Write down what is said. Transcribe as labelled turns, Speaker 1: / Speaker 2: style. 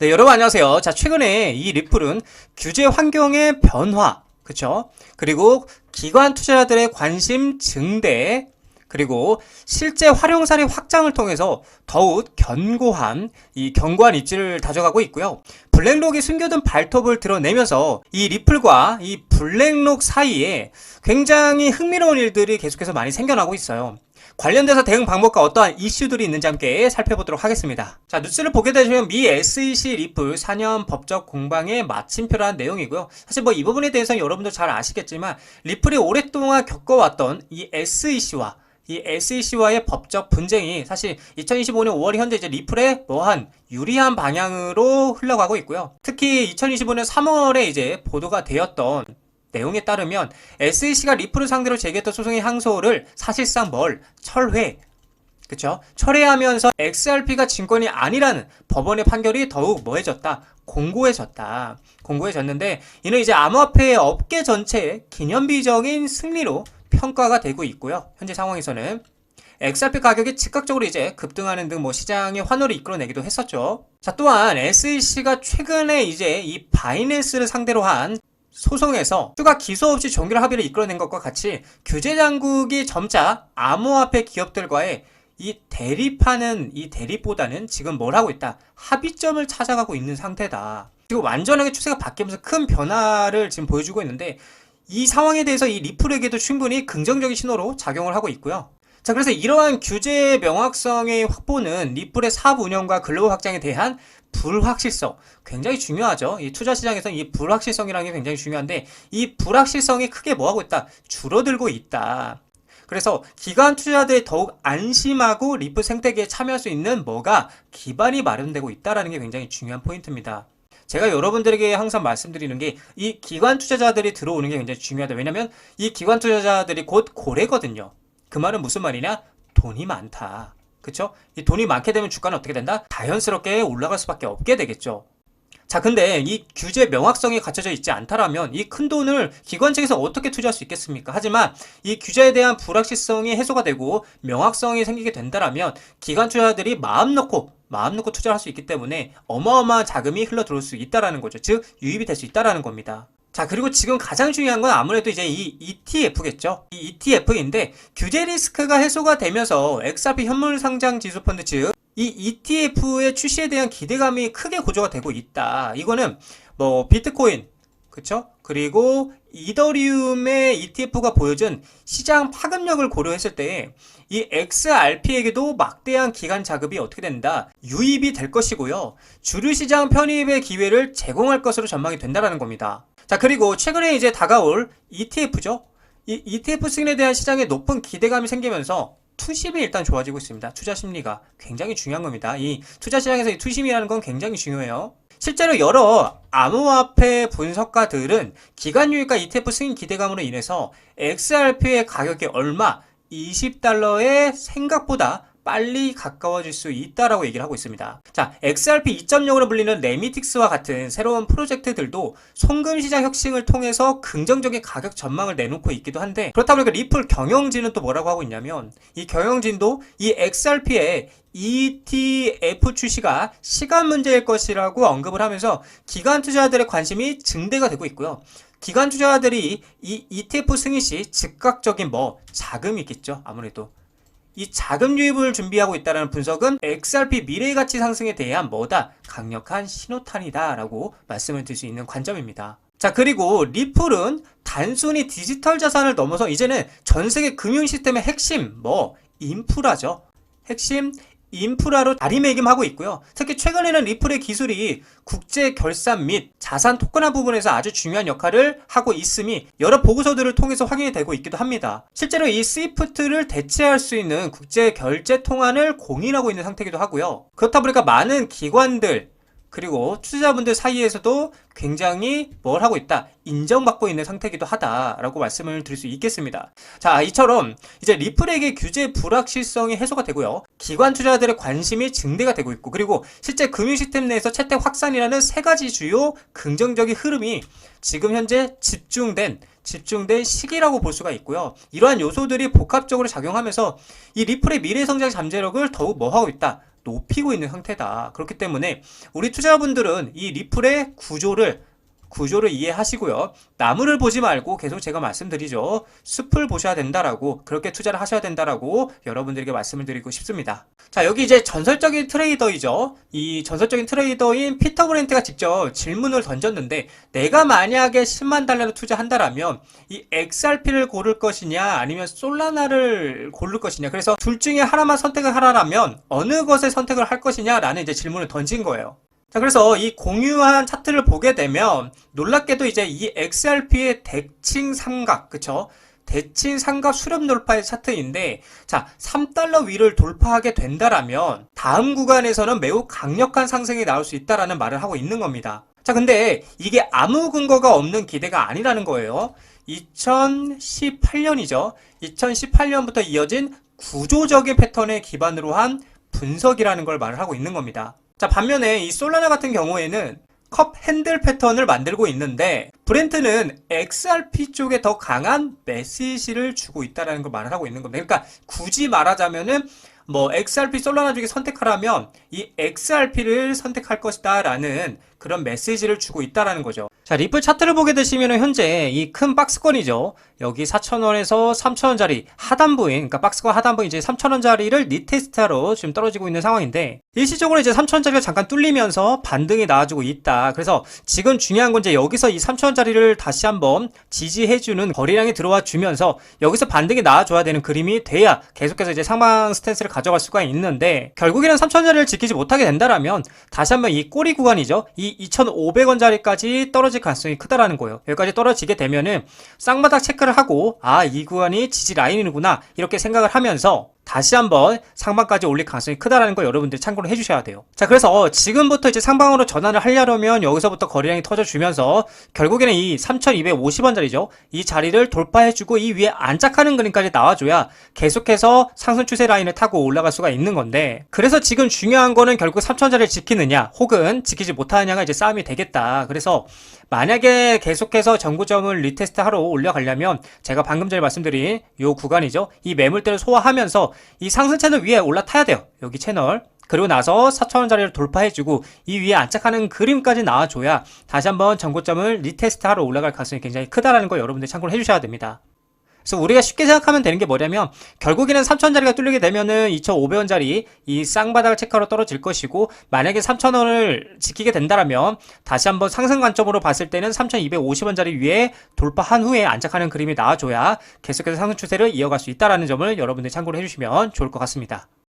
Speaker 1: 네, 여러분 안녕하세요. 자, 최근에 이 리플은 규제 환경의 변화, 그쵸? 그리고 기관 투자자들의 관심 증대, 그리고 실제 활용 사례 확장을 통해서 더욱 견고한 이 견고한 입지를 다져가고 있고요. 블랙록이 숨겨둔 발톱을 드러내면서 이 리플과 이 블랙록 사이에 굉장히 흥미로운 일들이 계속해서 많이 생겨나고 있어요. 관련돼서 대응 방법과 어떠한 이슈들이 있는지 함께 살펴보도록 하겠습니다. 자, 뉴스를 보게 되시면 미 SEC 리플 4년 법적 공방의 마침표라는 내용이고요. 사실 뭐 이 부분에 대해서는 여러분도 잘 아시겠지만 리플이 오랫동안 겪어왔던 이 SEC와 이 SEC와의 법적 분쟁이 사실 2025년 5월 현재 이제 리플의 뭐한 유리한 방향으로 흘러가고 있고요. 특히 2025년 3월에 이제 보도가 되었던 내용에 따르면 SEC가 리플을 상대로 제기했던 소송의 항소를 사실상 뭘 철회 그쵸? 철회하면서 XRP가 증권이 아니라는 법원의 판결이 더욱 뭐해졌다? 공고해졌다. 공고해졌는데 이는 이제 암호화폐 업계 전체의 기념비적인 승리로 평가가 되고 있고요. 현재 상황에서는 XRP 가격이 즉각적으로 이제 급등하는 등 뭐 시장의 환호를 이끌어내기도 했었죠. 자, 또한 SEC가 최근에 이제 이 바이낸스를 상대로 한 소송에서 추가 기소 없이 종결 합의를 이끌어낸 것과 같이 규제 당국이 점차 암호화폐 기업들과의 이 대립하는 이 대립보다는 지금 뭘 하고 있다? 합의점을 찾아가고 있는 상태다. 지금 완전하게 추세가 바뀌면서 큰 변화를 지금 보여주고 있는데 이 상황에 대해서 이 리플에게도 충분히 긍정적인 신호로 작용을 하고 있고요. 자, 그래서 이러한 규제 명확성의 확보는 리플의 사업 운영과 글로벌 확장에 대한 불확실성 굉장히 중요하죠. 이 투자 시장에서는 이 불확실성이라는 게 굉장히 중요한데 이 불확실성이 크게 뭐하고 있다? 줄어들고 있다. 그래서 기관 투자자들이 더욱 안심하고 리플 생태계에 참여할 수 있는 뭐가 기반이 마련되고 있다라는 게 굉장히 중요한 포인트입니다. 제가 여러분들에게 항상 말씀드리는 게 이 기관 투자자들이 들어오는 게 굉장히 중요하다. 왜냐면 이 기관 투자자들이 곧 고래거든요. 그 말은 무슨 말이냐? 돈이 많다. 그쵸? 이 돈이 많게 되면 주가는 어떻게 된다? 자연스럽게 올라갈 수밖에 없게 되겠죠. 자, 근데 이 규제 명확성이 갖춰져 있지 않다라면 이 큰 돈을 기관 측에서 어떻게 투자할 수 있겠습니까? 하지만 이 규제에 대한 불확실성이 해소가 되고 명확성이 생기게 된다라면 기관 투자자들이 마음 놓고 마음 놓고 투자를 할수 있기 때문에 어마어마한 자금이 흘러 들어올 수 있다라는 거죠. 즉 유입이 될 수 있다라는 겁니다. 자, 그리고 지금 가장 중요한 건 아무래도 이제 이 ETF겠죠. 이 ETF인데 규제 리스크가 해소가 되면서 XRP 현물 상장 지수 펀드 즉 이 ETF의 출시에 대한 기대감이 크게 고조가 되고 있다. 이거는 뭐 비트코인 그쵸? 그리고 이더리움의 ETF가 보여준 시장 파급력을 고려했을 때 이 XRP에게도 막대한 기간 자급이 어떻게 된다? 유입이 될 것이고요. 주류 시장 편입의 기회를 제공할 것으로 전망이 된다라는 겁니다. 자, 그리고 최근에 이제 다가올 ETF죠. 이 ETF 승인에 대한 시장에 높은 기대감이 생기면서 투심이 일단 좋아지고 있습니다. 투자 심리가 굉장히 중요한 겁니다. 이 투자 시장에서 이 투심이라는 건 굉장히 중요해요. 실제로 여러 암호화폐 분석가들은 기간 유입과 ETF 승인 기대감으로 인해서 XRP의 가격이 얼마 20달러에 생각보다 빨리 가까워질 수 있다라고 얘기를 하고 있습니다. 자, XRP 2.0으로 불리는 레미틱스와 같은 새로운 프로젝트들도 송금 시장 혁신을 통해서 긍정적인 가격 전망을 내놓고 있기도 한데 그렇다 보니까 리플 경영진은 또 뭐라고 하고 있냐면 이 경영진도 이 XRP의 ETF 출시가 시간 문제일 것이라고 언급을 하면서 기관 투자자들의 관심이 증대가 되고 있고요. 기관 투자자들이 이 ETF 승인 시 즉각적인 뭐 자금이 있겠죠. 아무래도 이 자금 유입을 준비하고 있다는 분석은 XRP 미래 가치 상승에 대한 뭐다 강력한 신호탄이다 라고 말씀을 드릴 수 있는 관점입니다. 자 그리고 리플은 단순히 디지털 자산을 넘어서 이제는 전 세계 금융 시스템의 핵심 뭐 인프라죠. 핵심 인프라로 자리매김하고 있고요. 특히 최근에는 리플의 기술이 국제 결산 및 자산 토큰화 부분에서 아주 중요한 역할을 하고 있음이 여러 보고서들을 통해서 확인이 되고 있기도 합니다. 실제로 이 스위프트를 대체할 수 있는 국제 결제 통환을 공인하고 있는 상태이기도 하고요. 그렇다 보니까 많은 기관들 그리고 투자자분들 사이에서도 굉장히 뭘 하고 있다 인정받고 있는 상태이기도 하다라고 말씀을 드릴 수 있겠습니다. 자 이처럼 이제 리플에게 규제 불확실성이 해소가 되고요. 기관 투자자들의 관심이 증대가 되고 있고 그리고 실제 금융 시스템 내에서 채택 확산이라는 세 가지 주요 긍정적인 흐름이 지금 현재 집중된 집중된 시기라고 볼 수가 있고요. 이러한 요소들이 복합적으로 작용하면서 이 리플의 미래 성장 잠재력을 더욱 뭐하고 있다? 높이고 있는 상태다. 그렇기 때문에 우리 투자자분들은 이 리플의 구조를 구조를 이해하시고요. 나무를 보지 말고 계속 제가 말씀드리죠. 숲을 보셔야 된다라고 그렇게 투자를 하셔야 된다라고 여러분들에게 말씀을 드리고 싶습니다. 자, 여기 이제 전설적인 트레이더이죠. 이 전설적인 트레이더인 피터 브렌트가 직접 질문을 던졌는데 내가 만약에 10만 달러를 투자한다라면 이 XRP를 고를 것이냐 아니면 솔라나를 고를 것이냐 그래서 둘 중에 하나만 선택을 하라면 어느 것을 선택을 할 것이냐라는 이제 질문을 던진 거예요. 자, 그래서 이 공유한 차트를 보게 되면 놀랍게도 이제 이 XRP의 대칭 삼각, 그쵸? 대칭 삼각 수렴 돌파의 차트인데, 자, 3달러 위를 돌파하게 된다라면 다음 구간에서는 매우 강력한 상승이 나올 수 있다라는 말을 하고 있는 겁니다. 자, 근데 이게 아무 근거가 없는 기대가 아니라는 거예요. 2018년이죠. 2018년부터 이어진 구조적인 패턴에 기반으로 한 분석이라는 걸 말을 하고 있는 겁니다. 자, 반면에 이 솔라나 같은 경우에는 컵 핸들 패턴을 만들고 있는데 브렌트는 XRP 쪽에 더 강한 메시지를 주고 있다라는 걸 말을 하고 있는 겁니다. 그러니까 굳이 말하자면은 뭐 XRP 솔라나 중에 선택하라면 이 XRP를 선택할 것이다 라는 그런 메시지를 주고 있다라는 거죠. 자, 리플 차트를 보게 되시면 현재 이 큰 박스권이죠. 여기 4,000원에서 3,000원짜리 하단부인, 그러니까 박스권 하단부 이제 3,000원짜리를 리테스트하러 지금 떨어지고 있는 상황인데 일시적으로 이제 3,000원짜리가 잠깐 뚫리면서 반등이 나와주고 있다. 그래서 지금 중요한 건 이제 여기서 이 3,000원짜리를 다시 한번 지지해주는 거래량이 들어와 주면서 여기서 반등이 나와줘야 되는 그림이 돼야 계속해서 이제 상방 스탠스를 가져갈 수가 있는데 결국에는 3,000원짜리를 지키지 못하게 된다라면 다시 한번 이 꼬리 구간이죠. 이 2,500원짜리까지 떨어질 가능성이 크다라는 거예요. 여기까지 떨어지게 되면은 쌍바닥 체크 를 하고 아 이 구간이 지지 라인이구나 이렇게 생각을 하면서 다시 한번 상방까지 올릴 가능성이 크다라는 걸 여러분들이 참고를 해주셔야 돼요. 자, 그래서 지금부터 이제 상방으로 전환을 하려면 여기서부터 거래량이 터져주면서 결국에는 이 3,250원짜리죠. 이 자리를 돌파해주고 이 위에 안착하는 그림까지 나와줘야 계속해서 상승 추세 라인을 타고 올라갈 수가 있는 건데 그래서 지금 중요한 거는 결국 3,000원짜리를 지키느냐 혹은 지키지 못하느냐가 이제 싸움이 되겠다. 그래서 만약에 계속해서 정구점을 리테스트 하러 올려가려면 제가 방금 전에 말씀드린 요 구간이죠. 이 매물대를 소화하면서 이 상승 채널 위에 올라타야 돼요. 여기 채널. 그리고 나서 4천원짜리를 돌파해주고 이 위에 안착하는 그림까지 나와줘야 다시 한번 전고점을 리테스트하러 올라갈 가능성이 굉장히 크다라는 거 여러분들 참고를 해주셔야 됩니다. 그래서 우리가 쉽게 생각하면 되는 게 뭐냐면 결국에는 3,000원짜리가 뚫리게 되면은 2,500원짜리 이 쌍바닥을 체크하러 떨어질 것이고 만약에 3,000원을 지키게 된다라면 다시 한번 상승 관점으로 봤을 때는 3,250원짜리 위에 돌파한 후에 안착하는 그림이 나와줘야 계속해서 상승 추세를 이어갈 수 있다라는 점을 여러분들이 참고를 해주시면 좋을 것 같습니다.